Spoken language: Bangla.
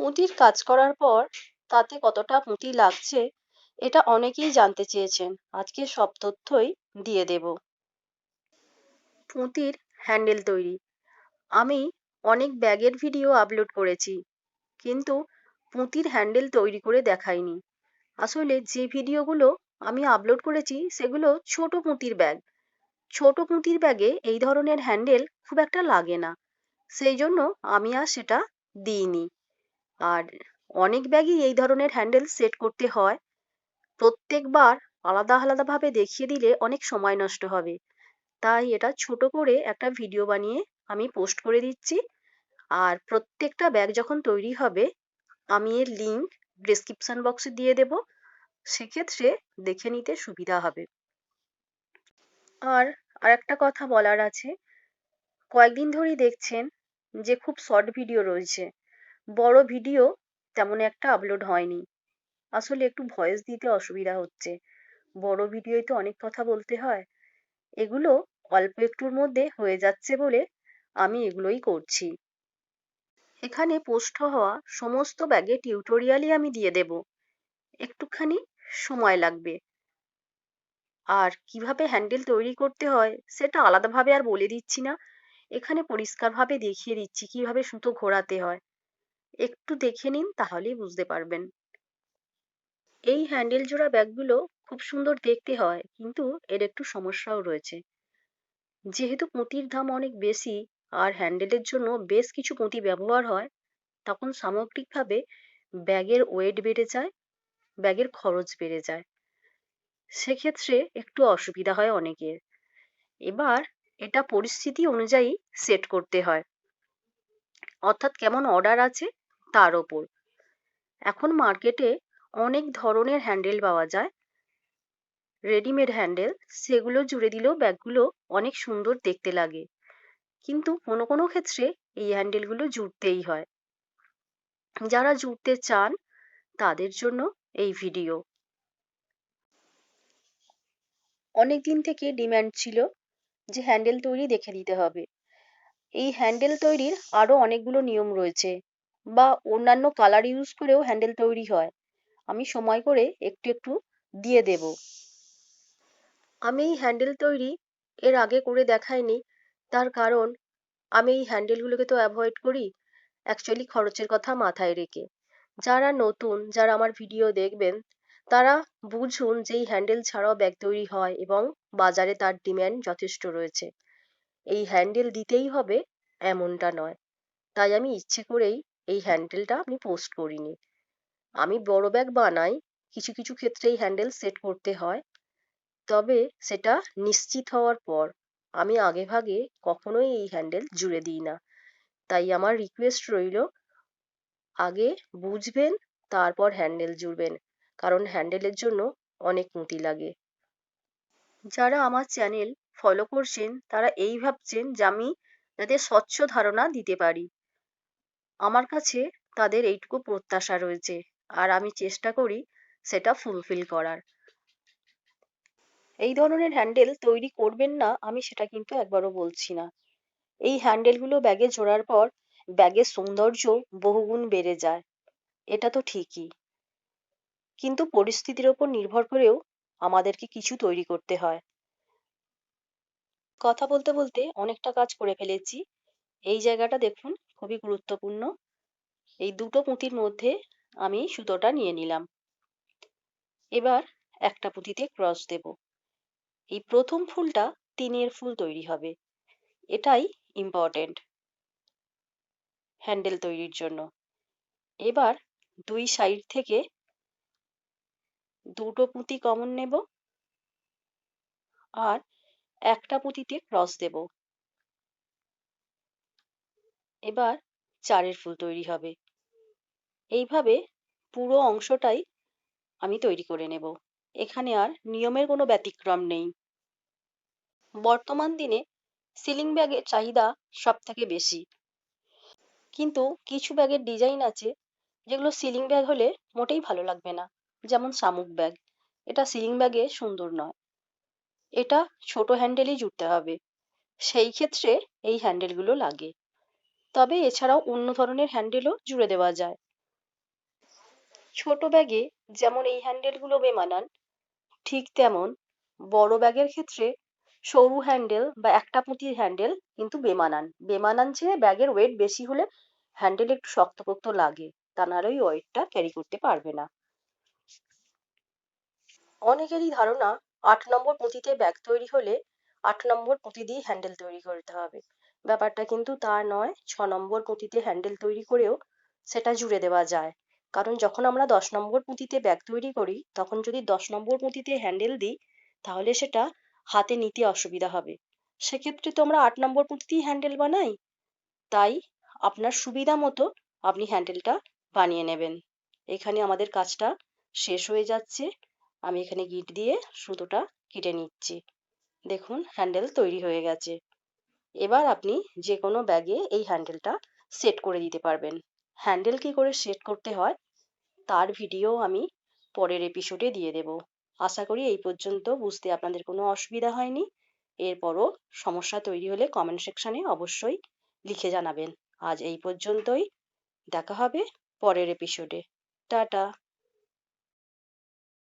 পুঁতির কাজ করার পর তাতে কতটা পুঁতি লাগছে, এটা অনেকেই জানতে চেয়েছেন। আজকে সব তথ্যই দিয়ে দেব। পুঁতির হ্যান্ডেল তৈরি। আমি অনেক ব্যাগের ভিডিও আপলোড করেছি, কিন্তু পুঁতির হ্যান্ডেল তৈরি করে দেখাইনি। আসলে যে ভিডিওগুলো আমি আপলোড করেছি, সেগুলো ছোট পুঁতির ব্যাগ। ছোট পুঁতির ব্যাগে এই ধরনের হ্যান্ডেল খুব একটা লাগে না, সেই জন্য আমি আর সেটা দিইনি। আর অনেক ব্যাগই এই ধরনের হ্যান্ডেল সেট করতে হয়। প্রত্যেকবার আলাদা আলাদাভাবে দেখিয়ে দিলে অনেক সময় নষ্ট হবে। তাই এটা ছোট করে একটা ভিডিও বানিয়ে আমি পোস্ট করে দিচ্ছি। আর প্রত্যেকটা ব্যাগ যখন তৈরি হবে, আমি এর লিঙ্ক ডিসক্রিপশন বক্সে দিয়ে দেব। সেক্ষেত্রে দেখে নিতে সুবিধা হবে। আর আরেকটা কথা বলার আছে। কয়েকদিন ধরেই দেখছেন যে খুব শর্ট ভিডিও রয়েছে। বড় ভিডিও তেমন একটা আপলোড হয়নি। আসলে একটু ভয়েস দিতে অসুবিধা হচ্ছে। বড় ভিডিওয় তো অনেক কথা বলতে হয়। এগুলো অল্প একটুর মধ্যে হয়ে যাচ্ছে বলে আমি এগুলোই করছি। এখানে পোস্ট হওয়া সমস্ত ব্যাগে টিউটোরিয়ালই আমি দিয়ে দেব। একটুখানি সময় লাগবে। আর কীভাবে হ্যান্ডেল তৈরি করতে হয় সেটা আলাদাভাবে আর বলে দিচ্ছি না। এখানে পরিষ্কারভাবে দেখিয়ে দিচ্ছি কীভাবে সুতো ঘোরাতে হয়। একটু দেখে নিন, তাহলেই বুঝতে পারবেন। এই হ্যান্ডেল জোড়া ব্যাগগুলো খুব সুন্দর দেখতে হয়, কিন্তু এর একটু সমস্যাও রয়েছে। যেহেতু পুঁতির দাম অনেক বেশি আর হ্যান্ডেলের জন্য বেশ কিছু পুঁতি ব্যবহার হয়, তখন সামগ্রিকভাবে ব্যাগের ওয়েট বেড়ে যায়, ব্যাগের খরচ বেড়ে যায়। সেক্ষেত্রে একটু অসুবিধা হয় অনেকের। এবার এটা পরিস্থিতি অনুযায়ী সেট করতে হয়। অর্থাৎ কেমন অর্ডার আছে তার ওপর। এখন মার্কেটে অনেক ধরনের হ্যান্ডেল পাওয়া যায়। রেডিমেড হ্যান্ডেল, সেগুলো জুড়ে দিলেও ব্যাগগুলো অনেক সুন্দর দেখতে লাগে। কিন্তু কোনো কোনো ক্ষেত্রে এই হ্যান্ডেলগুলো জুড়তেই হয়। যারা জুড়তে চান, তাদের জন্য এই ভিডিও। অনেক দিন থেকে ডিম্যান্ড ছিল যে হ্যান্ডেল তৈরি দেখে দিতে হবে। এই হ্যান্ডেল তৈরির আরও অনেকগুলো নিয়ম রয়েছে। বা অন্যান্য কালার ইউজ করেও হ্যান্ডেল তৈরি হয়। আমি সময় করে একটু একটু দিয়ে দেব। আমি এই হ্যান্ডেল তৈরি এর আগে করে দেখাইনি, তার কারণ আমি এই হ্যান্ডেলগুলোকে তো অ্যাভয়েড করি অ্যাকচুয়ালি খরচের কথা মাথায় রেখে। যারা নতুন, যারা আমার ভিডিও দেখবেন, তারা বুঝুন যে এই হ্যান্ডেল ছাড়াও ব্যাগ তৈরি হয় এবং বাজারে তার ডিম্যান্ড যথেষ্ট রয়েছে। এই হ্যান্ডেল দিতেই হবে, এমনটা নয়। তাই আমি ইচ্ছে করেই এই হ্যান্ডেলটা আমি পোস্ট করিনি। আমি বড় ব্যাগ বানাই, কিছু কিছু ক্ষেত্রে এই হ্যান্ডেল সেট করতে হয়। তবে সেটা নিশ্চিত হওয়ার পর আমি আগে ভাগে কখনোই এই হ্যান্ডেল জুড়ে দিই না। তাই আমার রিকোয়েস্ট রইল, আগে বুঝবেন, তারপর হ্যান্ডেল জুড়বেন, কারণ হ্যান্ডেলের জন্য অনেক পুঁতি লাগে। যারা আমার চ্যানেল ফলো করছেন, তারা এই ভাবছেন যে আমি যাতে স্বচ্ছ ধারণা দিতে পারি। আমার কাছে তাদের এইটুকু প্রত্যাশা রয়েছে, আর আমি চেষ্টা করি সেটা ফুলফিল করার। এই ধরনের হ্যান্ডেল তৈরি করবেন না, আমি সেটা কিন্তু একবারও বলছি না। এই হ্যান্ডেলগুলো ব্যাগে জোড়ার পর ব্যাগের সৌন্দর্য বহুগুণ বেড়ে যায়, এটা তো ঠিকই। কিন্তু পরিস্থিতির ওপর নির্ভর করেও আমাদেরকে কিছু তৈরি করতে হয়। কথা বলতে বলতে অনেকটা কাজ করে ফেলেছি। এই জায়গাটা দেখুন খুবই গুরুত্বপূর্ণ। এই দুটো পুঁতির মধ্যে আমি সুতোটা নিয়ে নিলাম। এবার একটা পুঁতিতে ক্রস দেব। এই প্রথম ফুলটা তিনের ফুল তৈরি হবে। এটাই ইম্পর্টেন্ট হ্যান্ডেল তৈরির জন্য। এবার দুই সাইড থেকে দুটো পুঁতি কমন নেব। আর একটা পুঁতিতে ক্রস দেব। এবার চারের ফুল তৈরি হবে। এইভাবে পুরো অংশটাই আমি তৈরি করে নেব। এখানে আর নিয়মের কোনো ব্যতিক্রম নেই। বর্তমান দিনে সিলিং ব্যাগের চাহিদা সব থেকে বেশি। কিন্তু কিছু ব্যাগের ডিজাইন আছে যেগুলো সিলিং ব্যাগ হলে মোটেই ভালো লাগবে না। যেমন শামুক ব্যাগ। এটা সিলিং ব্যাগে সুন্দর নয়। এটা ছোট হ্যান্ডেলই জুড়তে হবে। সেই ক্ষেত্রে এই হ্যান্ডেলগুলো লাগে। তবে এছাড়াও অন্য ধরনের হ্যান্ডেলও জুড়ে দেওয়া যায়। ছোট ব্যাগে যেমন এই হ্যান্ডেলগুলো বেমানান, ঠিক তেমন বড় ব্যাগের ক্ষেত্রে সরু হ্যান্ডেল বা একটা পুঁতির হ্যান্ডেল কিন্তু বেমানান। বেমানান চেয়ে ব্যাগের ওয়েট বেশি হলে হ্যান্ডেল একটু শক্তপোক্ত লাগে, তা নাহলে ওই ওয়েটটা ক্যারি করতে পারবে না। অনেকেরই ধারণা আট নম্বর পুঁতিতে ব্যাগ তৈরি হলে আট নম্বর পুঁতি দিয়ে হ্যান্ডেল তৈরি করতে হবে। ব্যাপারটা কিন্তু তা নয়, ছ নম্বর পুঁতিতে হ্যান্ডেল তৈরি করেও সেটা জুড়ে দেওয়া যায়। কারণ যখন আমরা দশ নম্বর পুঁতিতে ব্যাগ তৈরি করি, তখন যদি দশ নম্বর পুঁতিতে হ্যান্ডেল দিই, তাহলে সেটা হাতে নিতে অসুবিধা হবে। সেক্ষেত্রে তো আমরা আট নম্বর পুঁতিতেই হ্যান্ডেল বানাই। তাই আপনার সুবিধা মতো আপনি হ্যান্ডেলটা বানিয়ে নেবেন। এখানে আমাদের কাজটা শেষ হয়ে যাচ্ছে। আমি এখানে গিট দিয়ে সুতোটা কেটে নিচ্ছি। দেখুন হ্যান্ডেল তৈরি হয়ে গেছে। এবার আপনি যে কোনো ব্যাগে এই হ্যান্ডেলটা সেট করে দিতে পারবেন। হ্যান্ডেল কি করে সেট করতে হয়, তার ভিডিও আমি পরের এপিসোডে দিয়ে দেব। আশা করি এই পর্যন্ত বুঝতে আপনাদের কোনো অসুবিধা হয়নি। এরপরও সমস্যা তৈরি হলে কমেন্ট সেকশানে অবশ্যই লিখে জানাবেন। আজ এই পর্যন্তই। দেখা হবে পরের এপিসোডে টাটা!